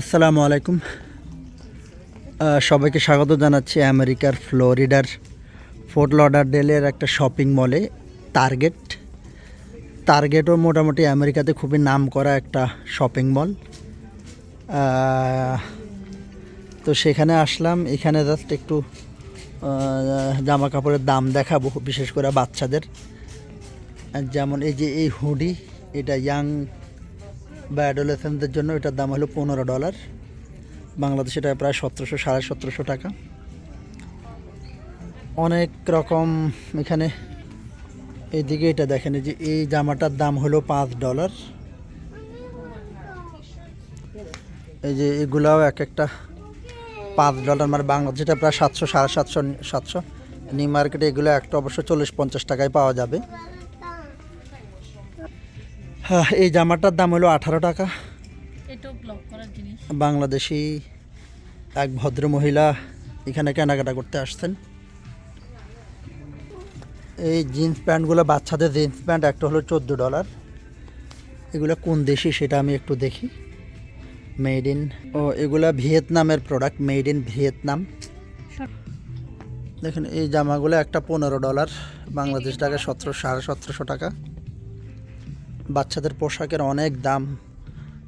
আসসালামু আলাইকুম। সবাইকে স্বাগত জানাচ্ছি আমেরিকার ফ্লোরিডার ফোর্ট লডারডেলের একটা শপিং মলে, টার্গেট। টার্গেটও মোটামুটি আমেরিকাতে খুবই নাম করা একটা শপিং মল। তো সেখানে আসলাম, এখানে জাস্ট একটু জামা কাপড়ের দাম দেখাবো, বিশেষ করে বাচ্চাদের। যেমন এই যে এই হুডি, এটা ইয়াং বা অ্যাডোলেসেন্টদের জন্য এটার দাম হলো পনেরো ডলার। বাংলাদেশে এটা প্রায় সতেরোশো, সাড়ে সতেরোশো টাকা। অনেক রকম এখানে এইদিকে এটা দেখেন যে এই জামাটার দাম হলো পাঁচ ডলার। এই যে এগুলাও এক একটা পাঁচ ডলার মানে বাংলাদেশে প্রায় সাতশো, সাড়ে সাতশো সাতশো। নিউ মার্কেটে এগুলো একটা অবশ্য চল্লিশ, পঞ্চাশ টাকায় পাওয়া যাবে। এই জামাটার দাম হলো আঠারো টাকা। বাংলাদেশি এক ভদ্র মহিলা এখানে কেনাকাটা করতে আসছেন। এই জিন্স প্যান্টগুলো বাচ্চাদের জিন্স প্যান্ট একটা হলো চোদ্দ ডলার। এগুলো কোন দেশি সেটা আমি একটু দেখি। মেড ইন ও এগুলো ভিয়েতনামের প্রোডাক্ট মেড ইন ভিয়েতনাম। দেখুন এই জামাগুলো একটা পনেরো ডলার বাংলাদেশ টাকা সতেরো সাড়ে সতেরোশো টাকা। বাচ্চাদের পোশাকের অনেক দাম।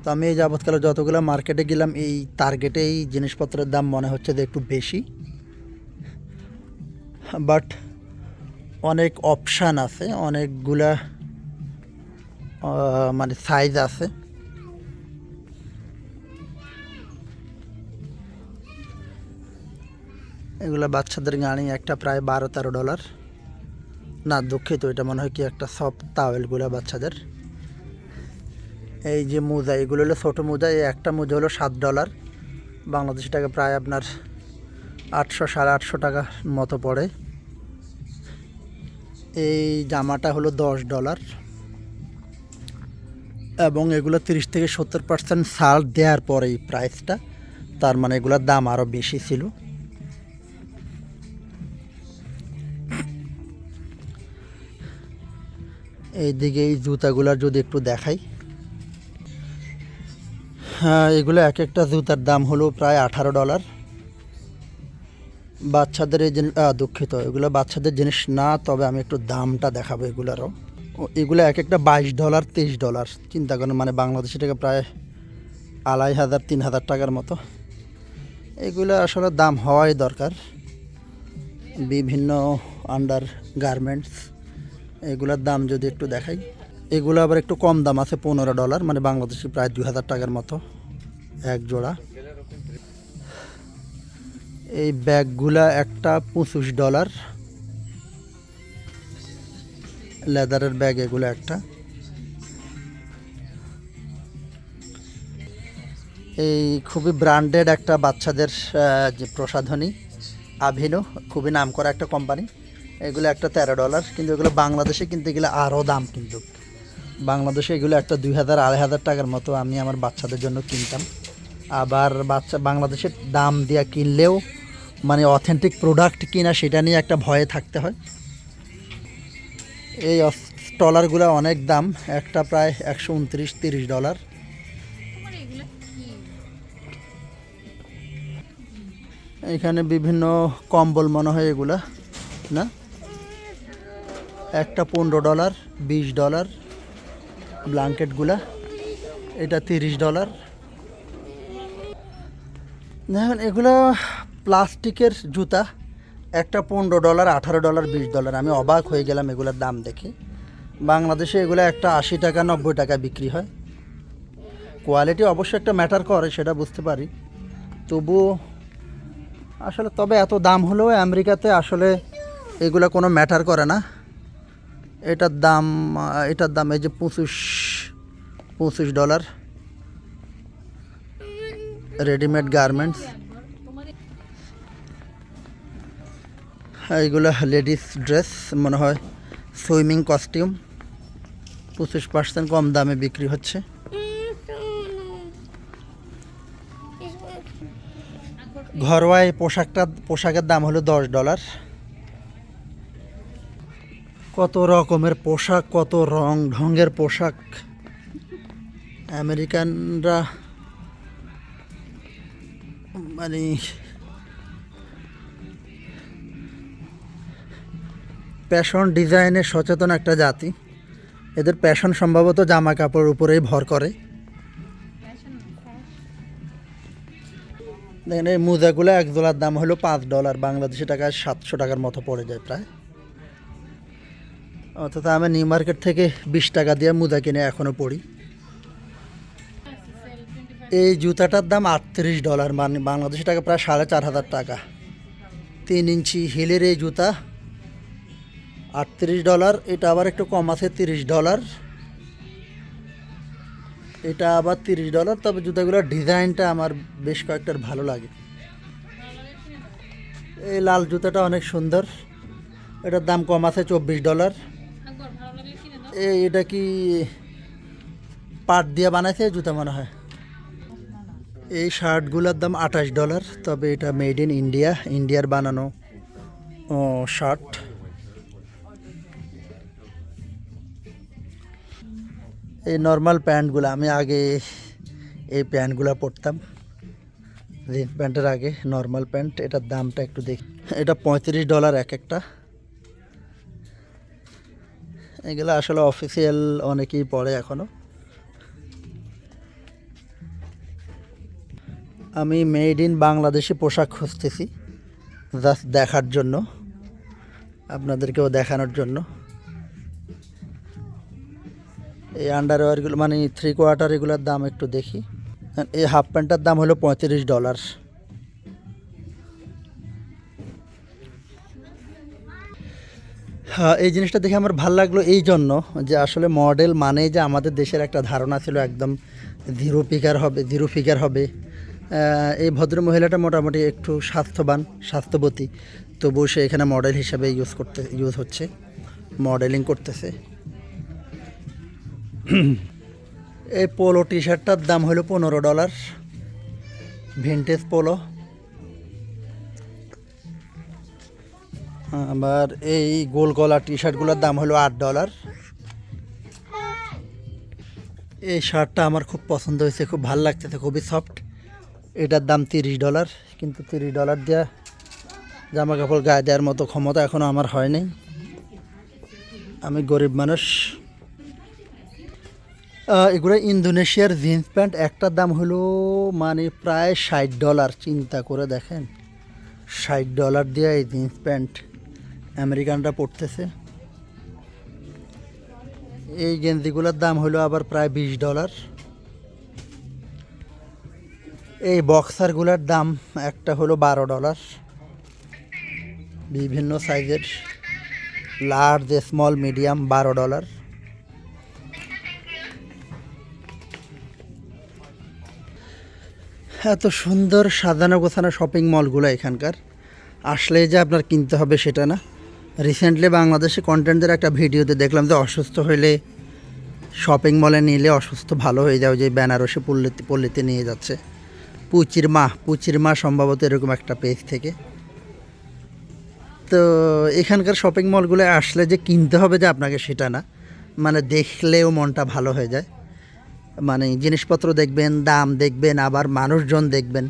তো আমি এই যাবৎকালে যতগুলো মার্কেটে গেলাম, এই টার্গেটে এই জিনিসপত্রের দাম মনে হচ্ছে যে একটু বেশি। বাট অনেক অপশান আছে, অনেকগুলা মানে সাইজ আছে। এগুলো বাচ্চাদের গাড়ি একটা প্রায় বারো তেরো ডলার না, দুঃখিত, এটা মনে হয় কি একটা সফট তাওয়েলগুলো বাচ্চাদের। এই যে মোজা, এগুলো হলো ছোটো মোজা, এই একটা মোজা হলো সাত ডলার। বাংলাদেশি টাকা প্রায় আপনার আটশো, সাড়ে আটশো টাকার মতো পড়ে। এই জামাটা হলো দশ ডলার। এবং এগুলো তিরিশ থেকে সত্তর পার্সেন্ট ছাড় দেওয়ার পরে এই প্রাইসটা তার মানে এগুলোর দাম আরও বেশি ছিল। এইদিকে এই জুতাগুলার যদি একটু দেখাই। এগুলো এক একটা জুতার দাম হলো প্রায় আঠারো ডলার। বাচ্চাদের এই জিনিস দুঃখিত, এগুলো বাচ্চাদের জিনিস না, তবে আমি একটু দামটা দেখাবো এগুলারও। এগুলো এক একটা বাইশ ডলার, তেইশ ডলার, চিন্তা করেন মানে বাংলাদেশি টাকা প্রায় আড়াই হাজার, তিন হাজার টাকার মতো। এগুলো আসলে দাম হওয়াই দরকার। বিভিন্ন আন্ডার গার্মেন্টস এগুলোর দাম যদি একটু দেখাই। এগুলো আবার একটু কম দাম আছে, পনেরো ডলার মানে বাংলাদেশি প্রায় দুই হাজার টাকার মতো এক জোড়া। এই ব্যাগগুলা একটা পঁচিশ ডলার। লেদারের ব্যাগ এগুলো একটা। এই খুবই ব্র্যান্ডেড একটা বাচ্চাদের যে প্রসাধনী আভিনো খুবই নাম করা একটা কোম্পানি এগুলো একটা তেরো ডলার, কিন্তু এগুলো বাংলাদেশে কিনতে গেলে আরও দাম কিন্তু। বাংলাদেশে এগুলো একটা দুই হাজার, আড়াই হাজার টাকার মতো আমি আমার বাচ্চাদের জন্য কিনতাম। আবার বাচ্চা, বাংলাদেশের দাম দিয়া কিনলেও মানে অথেন্টিক প্রোডাক্ট কিনা সেটা নিয়ে একটা ভয়ে থাকতে হয়। এই টলারগুলো অনেক দাম, একটা প্রায় একশো উনত্রিশ, তিরিশ ডলার। এখানে বিভিন্ন কম্বল মনে হয় এগুলা, না? একটা পনেরো ডলার, বিশ ডলার। ব্ল্যাঙ্কেটগুলা এটা তিরিশ ডলার। দেখুন, এগুলো প্লাস্টিকের জুতা। একটা পনেরো ডলার, আঠারো ডলার, বিশ ডলার। আমি অবাক হয়ে গেলাম এগুলোর দাম দেখে। বাংলাদেশে এগুলো একটা আশি টাকা, নব্বই টাকা বিক্রি হয়। কোয়ালিটি অবশ্যই একটা ম্যাটার করে, সেটা বুঝতে পারি। তবুও আসলে তবে এত দাম হলেও আমেরিকাতে আসলে এগুলো কোনো ম্যাটার করে না। এটার দাম এটার দাম এই যে পঁচিশ পঁচিশ ডলার। রেডিমেড গার্মেন্টস এইগুলো লেডিস ড্রেস মনে হয় সুইমিং কস্টিউম পঁচিশ পার্সেন্ট কম দামে বিক্রি হচ্ছে। ঘরোয়া এই পোশাকটা, পোশাকের দাম হলো দশ ডলার। কত রকমের পোশাক, কত রং ঢঙ্গের পোশাক। আমেরিকানরা মানে প্যাশন ডিজাইনে সচেতন একটা জাতি। এদের প্যাশন সম্ভবত জামা কাপড়ের উপরেই ভর করে। দেখেন এই মোজাগুলো এক ডলার দাম হলো পাঁচ ডলার, বাংলাদেশি টাকায় সাতশো টাকার মতো পড়ে যায় প্রায়। অথচ আমি নিউ মার্কেট থেকে বিশ টাকা দিয়ে মুদা কিনে এখনও পড়ি। এই জুতাটার দাম আটত্রিশ ডলার মানে বাংলাদেশি টাকা প্রায় সাড়ে চার হাজার টাকা। তিন ইঞ্চি হিলের এই জুতা আটত্রিশ ডলার, এটা আবার একটু কম আছে তিরিশ ডলার। এটা আবার তিরিশ ডলার, তবে জুতাগুলোর ডিজাইনটা আমার বেশ কয়েকটার ভালো লাগে। এই লাল জুতাটা অনেক সুন্দর, এটার দাম কম আছে চব্বিশ ডলার। এটা কি পাট দিয়ে বানাইছে জুতা মনে হয়। এই শার্টগুলোর দাম আঠাশ ডলার, তবে এটা মেড ইন ইন্ডিয়া ইন্ডিয়ার বানানো শার্ট। এই নর্মাল প্যান্টগুলো, আমি আগে এই প্যান্টগুলো পরতাম। জিন্স প্যান্টের আগে নর্মাল প্যান্ট, এটার দামটা একটু দেখি এটা পঁয়ত্রিশ ডলার এক একটা। এগুলো আসলে অফিসিয়াল অনেকেই পড়ে এখনও। আমি মেড ইন বাংলাদেশি পোশাক খুঁজতেছি জাস্ট দেখার জন্য, আপনাদেরকেও দেখানোর জন্য। এই আন্ডারওয়্যারগুলো মানে থ্রি কোয়ার্টার এগুলোর দাম একটু দেখি। এই হাফ প্যান্টটার দাম হলো পঁয়ত্রিশ ডলার এই জিনিসটা দেখে আমার ভালো লাগল এই জন্য যে আসলে মডেল মানে যে আমাদের দেশের একটা ধারণা ছিল একদম জিরো ফিগার হবে জিরো ফিগার হবে। এই ভদ্র মহিলাটা মোটামুটি একটু স্বাস্থ্যবান, স্বাস্থ্যবতী, তবুও সে এখানে মডেল হিসাবে ইউজ করতে ইউজ হচ্ছে মডেলিং করতেছে। এই পোলো টি শার্টটার দাম হলো পনেরো ডলার ভিনটেজ পোলো আবার এই গোল গলা টি শার্টগুলোর দাম হলো আট ডলার। এই শার্টটা আমার খুব পছন্দ হয়েছে, খুব ভালো লাগতেছে, খুবই সফট। এটার দাম তিরিশ ডলার, কিন্তু তিরিশ ডলার দেওয়া জামা কাপড় গায়ে দেওয়ার মতো ক্ষমতা এখনও আমার হয়নি আমি গরিব মানুষ। এগুলো ইন্দোনেশিয়ার জিন্স প্যান্ট, একটার দাম হলো মানে প্রায় ষাট ডলার। চিন্তা করে দেখেন, ষাট ডলার দিয়ে এই জিন্স প্যান্ট। আমেরিকানরা পড়তেছে। এই গেঞ্জিগুলোর দাম হলো আবার প্রায় বিশ ডলার। এই বক্সারগুলোর দাম একটা হলো বারো ডলার। বিভিন্ন সাইজের লার্জ স্মল মিডিয়াম বারো ডলার। এত সুন্দর সাজানো গোছানো শপিং মলগুলো এখানকার। আসলে যে আপনার কিনতে হবে সেটা না। রিসেন্টলি বাংলাদেশে কন্টেন্টের একটা ভিডিওতে দেখলাম যে অসুস্থ হইলে শপিং মলে নিলে অসুস্থ ভালো হয়ে যাও যে বেনারসে পল্লীতে পল্লীতে নিয়ে যাচ্ছে। পুচির মা পুচির মা সম্ভবত এরকম একটা পেজ থেকে। তো এখানকার শপিং মলগুলো আসলে যে কিনতে হবে যে আপনাকে সেটা না মানে দেখলেও মনটা ভালো হয়ে যায়। মানে জিনিসপত্র দেখবেন, দাম দেখবেন, আবার মানুষজন দেখবেন,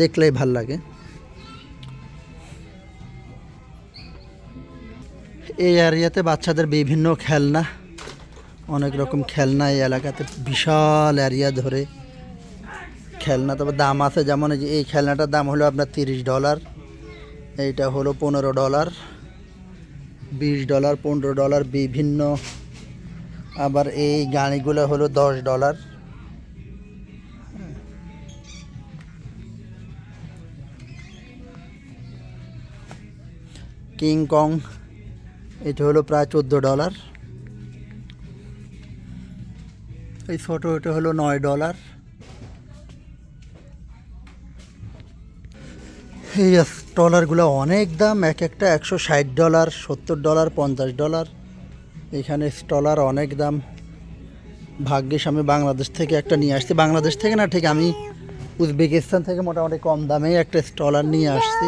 দেখলেই ভালো লাগে। এই এরিয়াতে বাচ্চাদের বিভিন্ন খেলনা, অনেক রকম খেলনা এই এলাকাতে, বিশাল এরিয়া ধরে খেলনা। তবে দাম আছে যেমন এই খেলনাটার দাম হলো আপনার তিরিশ ডলার, এইটা হলো পনেরো ডলার, বিশ ডলার, পনেরো ডলার, বিভিন্ন। আবার এই গাড়িগুলো হলো দশ ডলার। কিং কং এটা হলো প্রায় চোদ্দ ডলার। এই ছোটো এটা হলো নয় ডলার। এই ট্রলারগুলো অনেক দাম, এক একটা একশো ষাট ডলার, সত্তর ডলার, পঞ্চাশ ডলার। এখানে স্টলার অনেক দাম। ভাগ্যিস আমি বাংলাদেশ থেকে একটা নিয়ে আসছি। বাংলাদেশ থেকে না, ঠিক আমি উজবেকিস্তান থেকে মোটামুটি কম দামেই একটা স্টলার নিয়ে আসছি।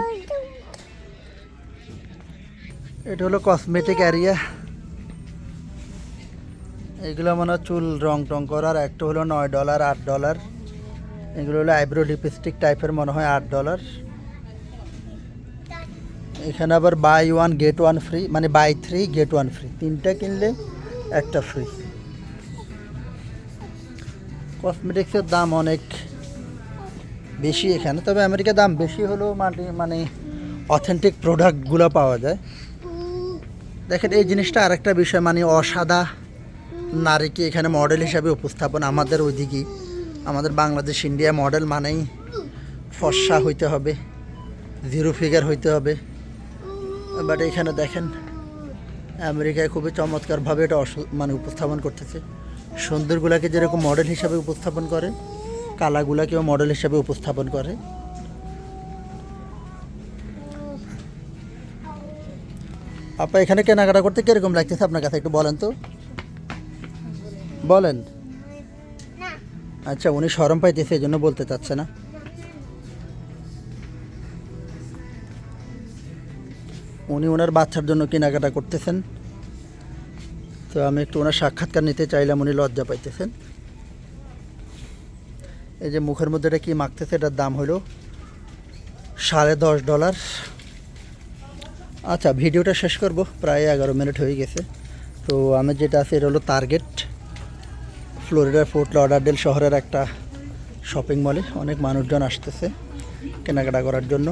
এটা হলো কসমেটিক এরিয়া এগুলো মনে চুল রং টং করার, একটা হলো নয় ডলার আট ডলার এগুলো হলো আইব্রো লিপস্টিক টাইপের মনে হয় আট ডলার এখানে আবার buy one get one free মানে buy three get one free তিনটা কিনলে একটা ফ্রি কসমেটিক্সের দাম অনেক বেশি এখানে, তবে আমেরিকার দাম বেশি হলেও মানে মানে অথেন্টিক প্রোডাক্টগুলো পাওয়া যায়। দেখেন, এই জিনিসটা আরেকটা বিষয় মানে অসাদা নারীকে এখানে মডেল হিসাবে উপস্থাপন আমাদের ওইদিকে। আমাদের বাংলাদেশ ইন্ডিয়া মডেল মানেই ফর্সা হইতে হবে জিরো ফিগার হইতে হবে। বাট এখানে দেখেন, আমেরিকায় খুবই চমৎকারভাবে এটা মানে উপস্থাপন করতেছে। সুন্দরগুলাকে যেরকম মডেল হিসাবে উপস্থাপন করে, কালাগুলাকেও মডেল হিসাবে উপস্থাপন করে। আপা, এখানে কেনাকাটা করতে কীরকম লাগতেছে আপনার কাছে একটু বলেন তো? বলেন। আচ্ছা উনি সরম পাইতেছে এই জন্য বলতে চাচ্ছে না। উনি ওনার বাচ্চার জন্য কেনাকাটা করতেছেন। তো আমি একটু ওনার সাক্ষাৎকার নিতে চাইলাম, উনি লজ্জা পাইতেছেন। এই যে মুখের মধ্যে এটা কী মাখতেছে, এটার দাম হলো সাড়ে দশ ডলার। আচ্ছা ভিডিওটা শেষ করব, প্রায় এগারো মিনিট হয়ে গেছে। তো আমি যেটা আছে, এটা হলো টার্গেট ফ্লোরিডার ফোর্ট লডারডেল শহরের একটা শপিং মলে অনেক মানুষজন আসতেছে কেনাকাটা করার জন্য।